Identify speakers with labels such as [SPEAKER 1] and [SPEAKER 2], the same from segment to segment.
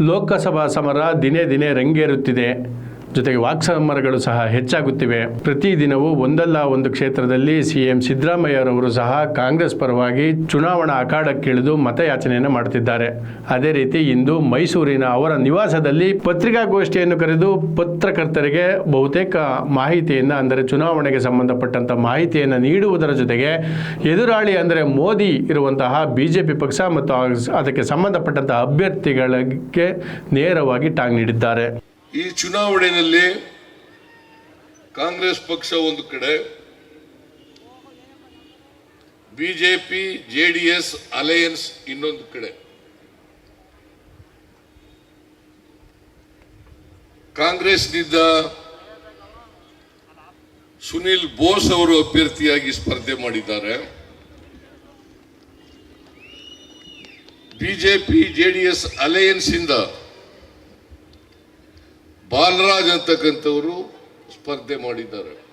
[SPEAKER 1] ಲೋಕಸಭಾ ಸಮರ ದಿನೇ ದಿನೇ ರಂಗೇರುತ್ತಿದೆ. ಜೊತೆಗೆ ವಾಕ್ಸಮರಗಳು ಸಹ ಹೆಚ್ಚಾಗುತ್ತಿವೆ. ಪ್ರತಿದಿನವೂ ಒಂದಲ್ಲ ಒಂದು ಕ್ಷೇತ್ರದಲ್ಲಿ ಸಿಎಂ ಸಿದ್ದರಾಮಯ್ಯರವರು ಸಹ ಕಾಂಗ್ರೆಸ್ ಪರವಾಗಿ ಚುನಾವಣಾ ಅಖಾಡಕ್ಕಿಳಿದು ಮತಯಾಚನೆಯನ್ನು ಮಾಡುತ್ತಿದ್ದಾರೆ. ಅದೇ ರೀತಿ ಇಂದು ಮೈಸೂರಿನ ಅವರ ನಿವಾಸದಲ್ಲಿ ಪತ್ರಿಕಾಗೋಷ್ಠಿಯನ್ನು ಕರೆದು ಪತ್ರಕರ್ತರಿಗೆ ಬಹುತೇಕ ಮಾಹಿತಿಯನ್ನು ಅಂದರೆ ಚುನಾವಣೆಗೆ ಸಂಬಂಧಪಟ್ಟಂಥ ಮಾಹಿತಿಯನ್ನು ನೀಡುವುದರ ಜೊತೆಗೆ ಎದುರಾಳಿ ಅಂದರೆ ಮೋದಿ ಇರುವಂತಹ ಬಿಜೆಪಿ ಪಕ್ಷ ಮತ್ತು ಅದಕ್ಕೆ ಸಂಬಂಧಪಟ್ಟಂತಹ ಅಭ್ಯರ್ಥಿಗಳಿಗೆ ನೇರವಾಗಿ ಟಾಂಗ್ ನೀಡಿದ್ದಾರೆ.
[SPEAKER 2] ಈ ಚುನಾವಣೆಯಲ್ಲಿ ಕಾಂಗ್ರೆಸ್ ಪಕ್ಷ ಒಂದು ಕಡೆ, ಬಿಜೆಪಿ, ಜೆಡಿಎಸ್, ಅಲಯನ್ಸ್ ಇನ್ನೊಂದು ಕಡೆ. ಕಾಂಗ್ರೆಸ್ನಿಂದ ಸುನಿಲ್ ಬೋಸ್ ಅವರು ಅಭ್ಯರ್ಥಿಯಾಗಿ ಸ್ಪರ್ಧೆ ಮಾಡಿದ್ದಾರೆ. ಬಿಜೆಪಿ, ಜೆಡಿಎಸ್ ಅಲಯನ್ಸ್ ಇಂದ ಬಾಲರಾಜ್ ಅಂತಕ್ಕಂಥವರು ಸ್ಪರ್ಧೆ ಮಾಡಿದ್ದಾರೆ.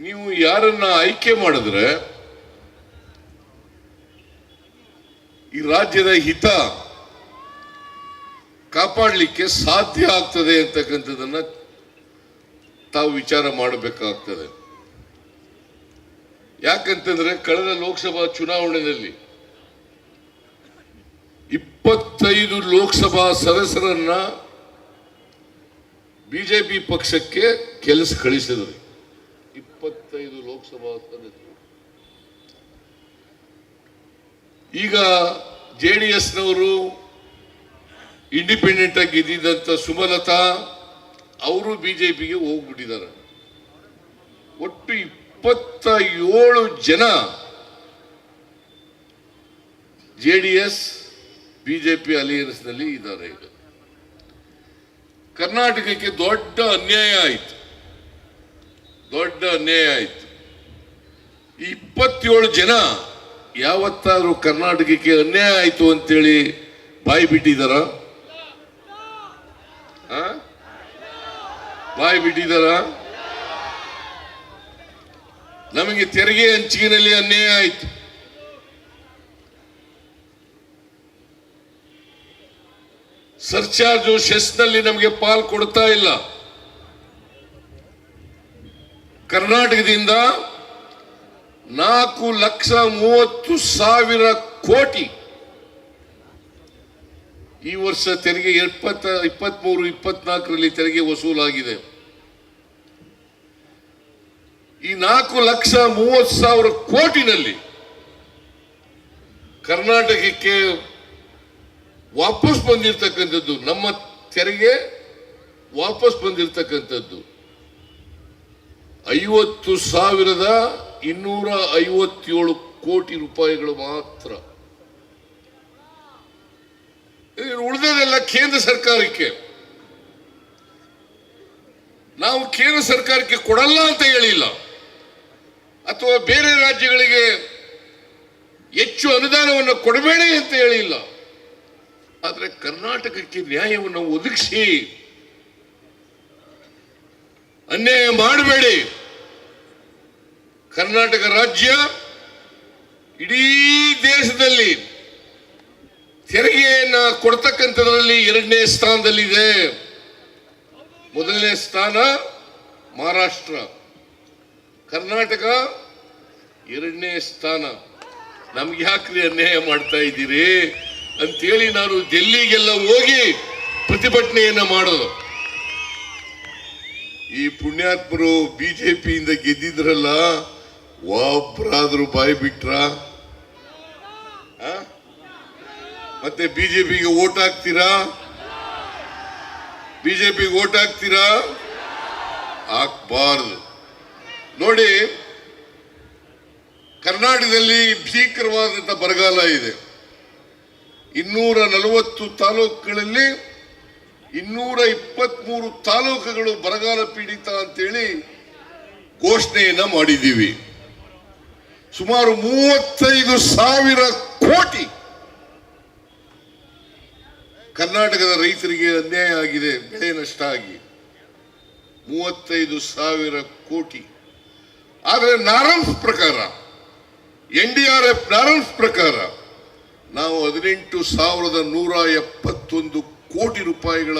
[SPEAKER 2] ನೀವು ಯಾರನ್ನ ಆಯ್ಕೆ ಮಾಡಿದ್ರೆ, ಈ ರಾಜ್ಯದ ಹಿತ ಕಾಪಾಡಲಿಕ್ಕೆ ಸಾಧ್ಯ ಆಗ್ತದೆ ಅಂತಕ್ಕಂಥದ್ದನ್ನ ತಾವು ವಿಚಾರ ಮಾಡಬೇಕಾಗ್ತದೆ. ಯಾಕಂತಂದ್ರೆ, ಕಳೆದ ಲೋಕಸಭಾ ಚುನಾವಣೆಯಲ್ಲಿ ಇಪ್ಪತ್ತೈದು ಲೋಕಸಭಾ ಸದಸ್ಯರನ್ನ ಬಿಜೆಪಿ ಪಕ್ಷಕ್ಕೆ ಕೆಲಸ ಕಳಿಸಿದರು ಇಪ್ಪತ್ತೈದು ಲೋಕಸಭಾ ಸದಸ್ಯರು. ಈಗ ಜೆ ಡಿ ಎಸ್ನವರು ಇಂಡಿಪೆಂಡೆಂಟ್ ಆಗಿ ಇದ್ದಿದ್ದಂಥ ಸುಮಲತಾ ಅವರು ಬಿಜೆಪಿಗೆ ಹೋಗ್ಬಿಟ್ಟಿದ್ದಾರೆ. ಒಟ್ಟು ಇಪ್ಪತ್ತ ಏಳು ಜನ ಜೆ ಡಿ ಎಸ್ ಬಿಜೆಪಿ ಅಲಿಯನ್ಸ್ನಲ್ಲಿ ಇದ್ದಾರೆ ಈಗ. ಕರ್ನಾಟಕಕ್ಕೆ ದೊಡ್ಡ ಅನ್ಯಾಯ ಆಯಿತು. ದೊಡ್ಡ ಅನ್ಯಾಯ ಆಯಿತು. ಇಪ್ಪತ್ತೇಳು ಜನ ಯಾವತ್ತಾದರೂ ಕರ್ನಾಟಕಕ್ಕೆ ಅನ್ಯಾಯ ಆಯಿತು ಅಂತೇಳಿ ಬಾಯಿ ಬಿಟ್ಟಿದಾರ ಬಾಯಿ ಬಿಟ್ಟಿದಾರ ನಮಗೆ ತೆರಿಗೆ ಹಂಚಿಕೆನಲ್ಲಿ ಅನ್ಯಾಯ ಆಯಿತು. ಸರ್ಚಾರ್ಜು ಸೆಸ್ನಲ್ಲಿ ನಮಗೆ ಪಾಲ್ ಕೊಡ್ತಾ ಇಲ್ಲ. ಕರ್ನಾಟಕದಿಂದ ನಾಲ್ಕು ಲಕ್ಷ ಮೂವತ್ತು ಸಾವಿರ ಕೋಟಿ. ಈ ವರ್ಷ ತೆರಿಗೆ ಇಪ್ಪತ್ತ ಇಪ್ಪತ್ಮೂರು, ಇಪ್ಪತ್ನಾಲ್ಕರಲ್ಲಿ ತೆರಿಗೆ ವಸೂಲಾಗಿದೆ. ಈ ನಾಲ್ಕು ಲಕ್ಷ ಮೂವತ್ತು ಸಾವಿರ ಕೋಟಿನಲ್ಲಿ ಕರ್ನಾಟಕಕ್ಕೆ ವಾಪಸ್ ಬಂದಿರತಕ್ಕಂಥದ್ದು ನಮ್ಮ ತೆರಿಗೆ ವಾಪಸ್ ಬಂದಿರತಕ್ಕಂಥದ್ದು. ಐವತ್ತು ಸಾವಿರದ ಇನ್ನೂರ ಐವತ್ತೇಳು ಕೋಟಿ ರೂಪಾಯಿಗಳು ಮಾತ್ರ. ಉಳಿದದೆಲ್ಲ ಕೇಂದ್ರ ಸರ್ಕಾರಕ್ಕೆ. ನಾವು ಕೇಂದ್ರ ಸರ್ಕಾರಕ್ಕೆ ಕೊಡಲ್ಲ ಅಂತ ಹೇಳಿಲ್ಲ. ಅಥವಾ ಬೇರೆ ರಾಜ್ಯಗಳಿಗೆ ಹೆಚ್ಚು ಅನುದಾನವನ್ನು ಕೊಡಬೇಡಿ ಅಂತ ಹೇಳಿಲ್ಲ. ಆದರೆ ಕರ್ನಾಟಕಕ್ಕೆ ನ್ಯಾಯವನ್ನು ಒದಗಿಸಿ. ಅನ್ಯಾಯ ಮಾಡಬೇಡಿ. ಕರ್ನಾಟಕ ರಾಜ್ಯ ಇಡೀ ದೇಶದಲ್ಲಿ ತೆರಿಗೆಯನ್ನ ಕೊಡ್ತಕ್ಕಂಥದ್ರಲ್ಲಿ ಎರಡನೇ ಸ್ಥಾನದಲ್ಲಿದೆ. ಮೊದಲನೇ ಸ್ಥಾನ ಮಹಾರಾಷ್ಟ್ರ. ಕರ್ನಾಟಕ ಎರಡನೇ ಸ್ಥಾನ. ನಮ್ಗೆ ಯಾಕ್ರಿ ಅನ್ಯಾಯ ಮಾಡ್ತಾ ಇದ್ದೀರಿ? ಅಂತೇಳಿ ನಾನು ಡೆಲ್ಲಿಗೆಲ್ಲ ಹೋಗಿ ಪ್ರತಿಭಟನೆಯನ್ನ ಮಾಡೋದು. ಈ ಪುಣ್ಯಾತ್ಮರು ಬಿಜೆಪಿಯಿಂದ ಗೆದ್ದಿದ್ರಲ್ಲ ಒಬ್ಬರಾದ್ರೂ ಬಾಯಿ ಬಿಟ್ರ? ಮತ್ತೆ ಬಿಜೆಪಿಗೆ ಓಟ್ ಹಾಕ್ತೀರಾ? ಬಿಜೆಪಿಗೆ ಓಟ್ ಹಾಕ್ತೀರಾ? ಹಾಕ್ಬಾರ್ದು. ನೋಡಿ, ಕರ್ನಾಟಕದಲ್ಲಿ ಭೀಕರವಾದಂತ ಬರಗಾಲ ಇದೆ. ಇನ್ನೂರ ನಲವತ್ತು ತಾಲೂಕುಗಳಲ್ಲಿ ಇನ್ನೂರ ಇಪ್ಪತ್ಮೂರು ತಾಲೂಕುಗಳು ಬರಗಾಲ ಪೀಡಿತ ಅಂತೇಳಿ ಘೋಷಣೆಯನ್ನು ಮಾಡಿದ್ದೀವಿ. ಸುಮಾರು ಮೂವತ್ತೈದು ಸಾವಿರ ಕೋಟಿ ಕರ್ನಾಟಕದ ರೈತರಿಗೆ ಅನ್ಯಾಯ ಆಗಿದೆ, ಬೆಳೆ ನಷ್ಟ ಆಗಿ. ಮೂವತ್ತೈದು ಸಾವಿರ ಕೋಟಿ. ಆದರೆ ನಾರಂಫ್ ಪ್ರಕಾರ, ಎನ್ ಡಿ ಆರ್ ಎಫ್ ನಾರಂಫ್ ಪ್ರಕಾರ ನಾವು ಹದಿನೆಂಟು ಸಾವಿರದ ನೂರ ಎಪ್ಪತ್ತೊಂದು ಕೋಟಿ ರೂಪಾಯಿಗಳ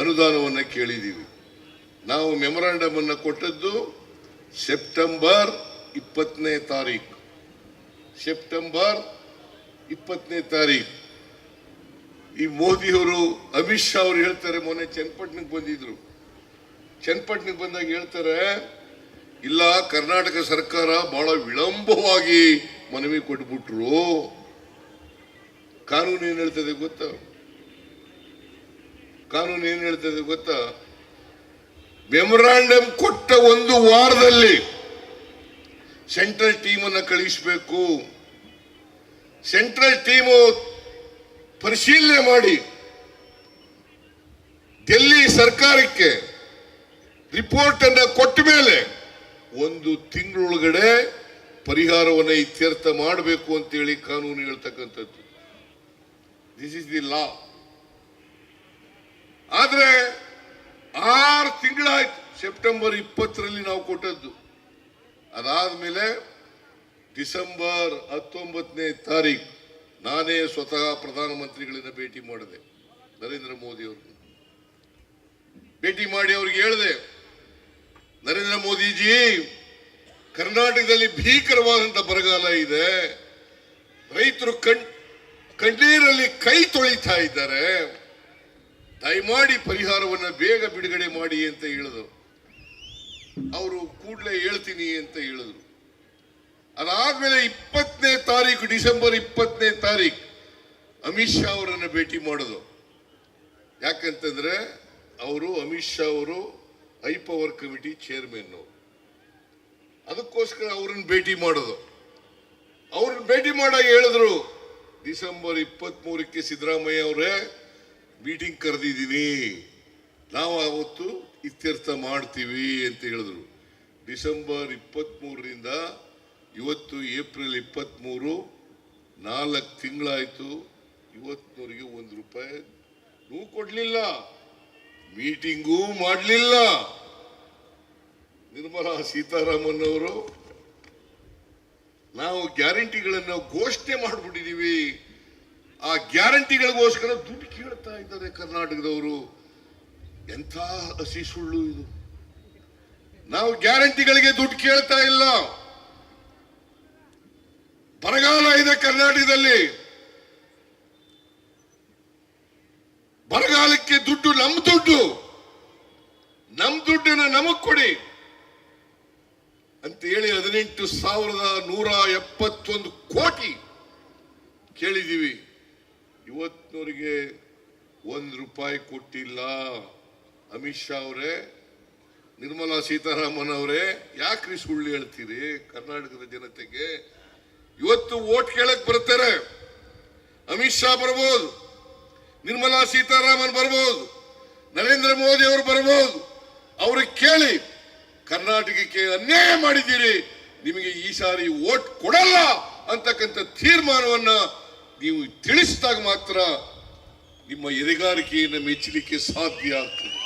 [SPEAKER 2] ಅನುದಾನವನ್ನು ಕೇಳಿದ್ದೀವಿ ನಾವು ಮೆಮೊರಾಂಡಮ್ ಅನ್ನು ಕೊಟ್ಟದ್ದು ಸೆಪ್ಟೆಂಬರ್ ಇಪ್ಪತ್ತನೇ ತಾರೀಕು ಸೆಪ್ಟೆಂಬರ್ ಇಪ್ಪತ್ತನೇ ತಾರೀಕು ಈ ಮೋದಿಯವರು ಅಮಿತ್ ಶಾ ಅವರು ಹೇಳ್ತಾರೆ, ಮೊನ್ನೆ ಚನ್ನಪಟ್ಟಣಕ್ಕೆ ಬಂದಿದ್ರು. ಚನ್ನಪಟ್ಟಣಕ್ಕೆ ಬಂದಾಗ ಹೇಳ್ತಾರೆ, ಇಲ್ಲ, ಕರ್ನಾಟಕ ಸರ್ಕಾರ ಬಹಳ ವಿಳಂಬವಾಗಿ ಮನವಿ ಕೊಟ್ಬಿಟ್ರು. ಕಾನೂನು ಏನು ಹೇಳ್ತದೆ ಗೊತ್ತಾ? ಕಾನೂನು ಏನು ಹೇಳ್ತದೆ ಗೊತ್ತಾ? ಮೆಮೊರಾಂಡಮ್ ಕೊಟ್ಟ ಒಂದು ವಾರದಲ್ಲಿ ಸೆಂಟ್ರಲ್ ಟೀಮ್ ಅನ್ನ ಕಳಿಸಬೇಕು. ಸೆಂಟ್ರಲ್ ಟೀಮು ಪರಿಶೀಲನೆ ಮಾಡಿ ಡೆಲ್ಲಿ ಸರ್ಕಾರಕ್ಕೆ ರಿಪೋರ್ಟ್ ಅನ್ನು ಕೊಟ್ಟ ಮೇಲೆ ಒಂದು ತಿಂಗಳೊಳಗಡೆ ಪರಿಹಾರವನ್ನು ಇತ್ಯರ್ಥ ಮಾಡಬೇಕು ಅಂತೇಳಿ ಕಾನೂನು ಹೇಳ್ತಕ್ಕಂಥದ್ದು. ದಿಸ್ ಇಸ್ ದಿ ಲಾ ಆದರೆ ಆರು ತಿಂಗಳಾಯ್ತು. ಸೆಪ್ಟೆಂಬರ್ ಇಪ್ಪತ್ತರಲ್ಲಿ ನಾವು ಕೊಟ್ಟದ್ದು. ಅದಾದ್ಮೇಲೆ ಡಿಸೆಂಬರ್ ಹತ್ತೊಂಬತ್ತನೇ ತಾರೀಕು ನಾನೇ ಸ್ವತಃ ಪ್ರಧಾನಮಂತ್ರಿಗಳನ್ನ ಭೇಟಿ ಮಾಡಿದೆ, ನರೇಂದ್ರ ಮೋದಿ ಅವರು. ಭೇಟಿ ಮಾಡಿ ಅವ್ರಿಗೆ ಹೇಳಿದೆ, ನರೇಂದ್ರ ಮೋದಿಜಿ, ಕರ್ನಾಟಕದಲ್ಲಿ ಭೀಕರವಾದಂತ ಬರಗಾಲ ಇದೆ. ರೈತರು ಕಣ್ ಕಣ್ಣೀರಲ್ಲಿ ಕೈ ತೊಳಿತಾ ಇದ್ದಾರೆ. ದಯಮಾಡಿ ಪರಿಹಾರವನ್ನ ಬೇಗ ಬಿಡುಗಡೆ ಮಾಡಿ ಅಂತ ಹೇಳಿದ್ರು. ಅವರು ಕೂಡಲೇ ಹೇಳ್ತೀನಿ ಅಂತ ಹೇಳಿದ್ರು. ಅದಾದ್ಮೇಲೆ ಇಪ್ಪತ್ತನೇ ತಾರೀಕು, ಡಿಸೆಂಬರ್ ಇಪ್ಪತ್ತನೇ ತಾರೀಕು ಅಮಿತ್ ಶಾ ಅವರನ್ನು ಭೇಟಿ ಮಾಡೋದು. ಯಾಕಂತಂದ್ರೆ ಅವರು, ಅಮಿತ್ ಶಾ ಅವರು, ಹೈ ಪವರ್ ಕಮಿಟಿ ಚೇರ್ಮನ್. ಅದಕ್ಕೋಸ್ಕರ ಅವ್ರನ್ನ ಭೇಟಿ ಮಾಡೋದು. ಅವ್ರನ್ನ ಭೇಟಿ ಮಾಡಾಗ ಹೇಳಿದ್ರು ಡಿಸೆಂಬರ್ ಇಪ್ಪತ್ತ್ ಮೂರಕ್ಕೆ ಸಿದ್ದರಾಮಯ್ಯ ಅವರೇ ಮೀಟಿಂಗ್ ಕರೆದಿದ್ದೀನಿ. ನಾವು ಆವತ್ತು ಇತ್ಯರ್ಥ ಮಾಡ್ತೀವಿ ಅಂತ ಹೇಳಿದ್ರು. ಡಿಸೆಂಬರ್ ಇಪ್ಪತ್ತ್ಮೂರರಿಂದ ಇವತ್ತು ಏಪ್ರಿಲ್ ಇಪ್ಪತ್ತ್ ಮೂರು ನಾಲ್ಕು ತಿಂಗಳಾಯಿತು. ಇವತ್ತಿನವರೆಗೆ ಒಂದು ರೂಪಾಯಿ ನೂ ಕೊಡಲಿಲ್ಲ. ಮೀಟಿಂಗೂ ಮಾಡಲಿಲ್ಲ. ನಿರ್ಮಲಾ ಸೀತಾರಾಮನ್ ಅವರು ನಾವು ಗ್ಯಾರಂಟಿಗಳನ್ನು ಘೋಷಣೆ ಮಾಡಿಬಿಟ್ಟಿದ್ದೀವಿ ಆ ಗ್ಯಾರಂಟಿಗಳಿಗೋಸ್ಕರ ದುಡ್ಡು ಕೇಳ್ತಾ ಇದ್ದಾರೆ ಕರ್ನಾಟಕದವರು. ಎಂಥ ಹಸಿ ಸುಳ್ಳು ಇದು. ನಾವು ಗ್ಯಾರಂಟಿಗಳಿಗೆ ದುಡ್ಡು ಕೇಳ್ತಾ ಇಲ್ಲ. ಬರಗಾಲ ಇದೆ ಕರ್ನಾಟಕದಲ್ಲಿ. ಬರಗಾಲಕ್ಕೆ ದುಡ್ಡು ನಮ್ಮ ದುಡ್ಡು. ನಮ್ಮ ದುಡ್ಡನ್ನ ನಮಗ್ ಕೊಡಿ. ಹದಿನೆಂಟು ಸಾವಿರದ ನೂರ ಎಪ್ಪತ್ತೊಂದು ಕೋಟಿ ಕೇಳಿದ್ದೀವಿ ಇವತ್ತಿನವರಿಗೆ ಒಂದು ರೂಪಾಯಿ ಕೊಟ್ಟಿಲ್ಲ. ಅಮಿತ್ ಶಾ ಅವರೇ, ನಿರ್ಮಲಾ ಸೀತಾರಾಮನ್ ಅವರೇ, ಯಾಕ್ರಿ ಸುಳ್ಳು ಹೇಳ್ತೀರಿ ಕರ್ನಾಟಕದ ಜನತೆಗೆ? ಇವತ್ತು ಓಟ್ ಕೇಳಕ್ ಬರ್ತಾರೆ. ಅಮಿತ್ ಶಾ ಬರ್ಬೋದು, ನಿರ್ಮಲಾ ಸೀತಾರಾಮನ್ ಬರ್ಬೋದು, ನರೇಂದ್ರ ಮೋದಿ ಅವರು ಬರ್ಬೋದು. ಅವ್ರಿಗೆ ಕೇಳಿ, ಕರ್ನಾಟಕಕ್ಕೆ ಅನ್ಯಾಯ ಮಾಡಿದ್ದೀರಿ. ನಿಮಗೆ ಈ ಸಾರಿ ಓಟ್ ಕೊಡಲ್ಲ ಅಂತಕ್ಕಂಥ ತೀರ್ಮಾನವನ್ನ ನೀವು ತಿಳಿಸಿದಾಗ ಮಾತ್ರ ನಿಮ್ಮ ಎದೆಗಾರಿಕೆಯನ್ನು ಮೆಚ್ಚಲಿಕ್ಕೆ ಸಾಧ್ಯ ಆಗ್ತದೆ.